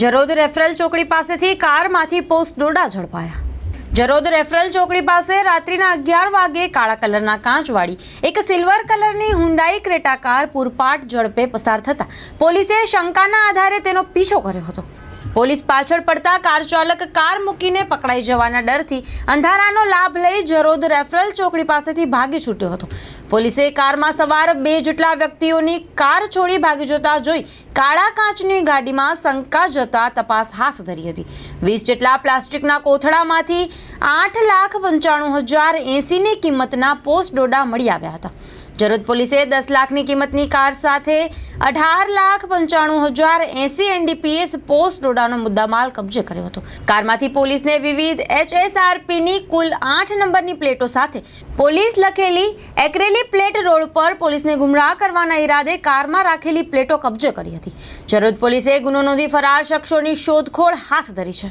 Jarod referral ચોકડી પાસેથી કારમાંથી post ડોડા ઝડપાયા. જરોદ રેફરલ ચોકડી પાસે રાત્રિના અગિયાર વાગે કાળા કલરના કાચવાળી, એક સિલ્વર કલરની હુંડાઈ ક્રેટા કાર પૂરપાટ ઝડપે પસાર થતા પોલીસે શંકાના આધારે તેનો પીછો કર્યો હતો. પોલીસ પાછળ પડતા કાર ચાલક કાર મૂકીને પકડાઈ જવાના ડરથી અંધારાનો લાભ લઈ જરોદ રેફરલ ચોકડી પાસેથી ભાગી છૂટ્યો હતો. પોલીસે કારમાં સવાર બે જેટલા વ્યક્તિઓની કાર છોડી ભાગી જતા જોઈ કાળા કાચની ગાડીમાં શંકા જતા તપાસ હાથ ધરી હતી. વીસ જેટલા પ્લાસ્ટિકના કોથળામાંથી આઠ લાખ પંચાણું હજાર એંસીની કિંમતના પોસ્ટ ડોડા મળી આવ્યા હતા. જરોદ પોલીસે દસ લાખની કિંમતની કાર સાથે અઢાર લાખ પંચાણું હજાર એંસી એનડીપીએસ પોસ્ટ ડોડાનો મુદ્દામાલ કબજે કર્યો હતો. કારમાંથી પોલીસને વિવિધ એચએસઆરપીની કુલ આઠ નંબરની પ્લેટો સાથે પોલીસ લખેલી એક્રેલી પ્લેટ રોડ પર પોલીસને ગુમરાહ કરવાના ઈરાદે કારમાં રાખેલી પ્લેટો કબજે કરી હતી. જરોદ પોલીસે ગુનો નોંધી ફરાર શખ્સોની શોધખોળ હાથ ધરી છે.